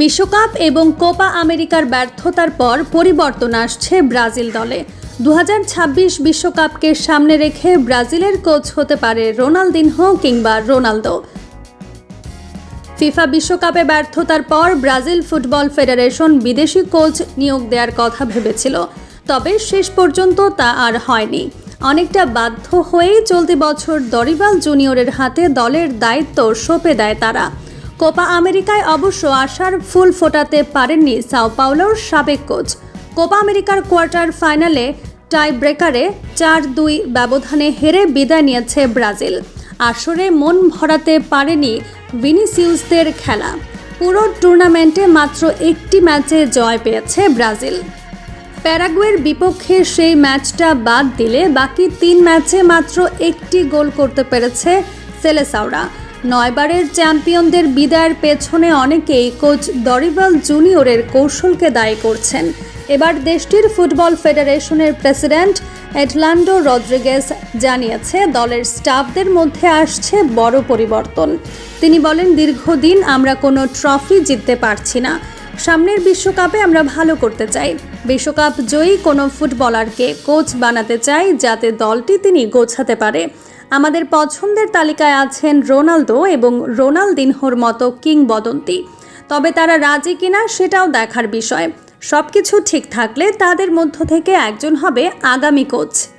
বিশ্বকাপ এবং কোপা আমেরিকার ব্যর্থতার পর পরিবর্তন আসছে ব্রাজিল দলে। দু বিশ্বকাপকে সামনে রেখে ব্রাজিলের কোচ হতে পারে রোনালদিনহো কিংবা রোনালদো। ফিফা বিশ্বকাপে ব্যর্থতার পর ব্রাজিল ফুটবল ফেডারেশন বিদেশি কোচ নিয়োগ দেওয়ার কথা ভেবেছিল, তবে শেষ পর্যন্ত তা আর হয়নি। অনেকটা বাধ্য হয়েই চলতি বছর দরিবাল জুনিয়রের হাতে দলের দায়িত্ব সঁপে দেয় তারা। কোপা আমেরিকায় অবশ্য আশার ফুল ফোটাতে পারেননি সাও পাওলোর সাবেক কোচ। কোপা আমেরিকার কোয়ার্টার ফাইনালে টাই ব্রেকারে চার দুই ব্যবধানে হেরে বিদায় নিয়েছে ব্রাজিল। আসরে মন ভরাতে পারেনি ভিনিসিউসদের খেলা। পুরো টুর্নামেন্টে মাত্র একটি ম্যাচে জয় পেয়েছে ব্রাজিল। প্যারাগুয়ের বিপক্ষে সেই ম্যাচটা বাদ দিলে বাকি তিন ম্যাচে মাত্র একটি গোল করতে পেরেছে সেলেসাওরা। নয়বারের চ্যাম্পিয়নদের বিদায়ের পেছনে অনেকেই কোচ দরিবাল জুনিয়রের কৌশলকে দায়ী করছেন। এবার দেশটির ফুটবল ফেডারেশনের প্রেসিডেন্ট এটলান্ডো রদ্রিগেজ জানিয়েছে, দলের স্টাফদের মধ্যে আসছে বড় পরিবর্তন। তিনি বলেন, দীর্ঘদিন আমরা কোনো ট্রফি জিততে পারছি না। সামনের বিশ্বকাপে আমরা ভালো করতে চাই। বিশ্বকাপ জয়ী কোনো ফুটবলারকে কোচ বানাতে চাই যাতে দলটি তিনি গোছাতে পারে। আমাদের পছন্দের তালিকায় আছেন রোনালদো এবং রোনালদিনহোর মতো কিংবদন্তি। তবে তারা রাজি কিনা সেটাও দেখার বিষয়। সবকিছু ঠিক থাকলে তাদের মধ্য থেকে একজন হবে আগামী কোচ।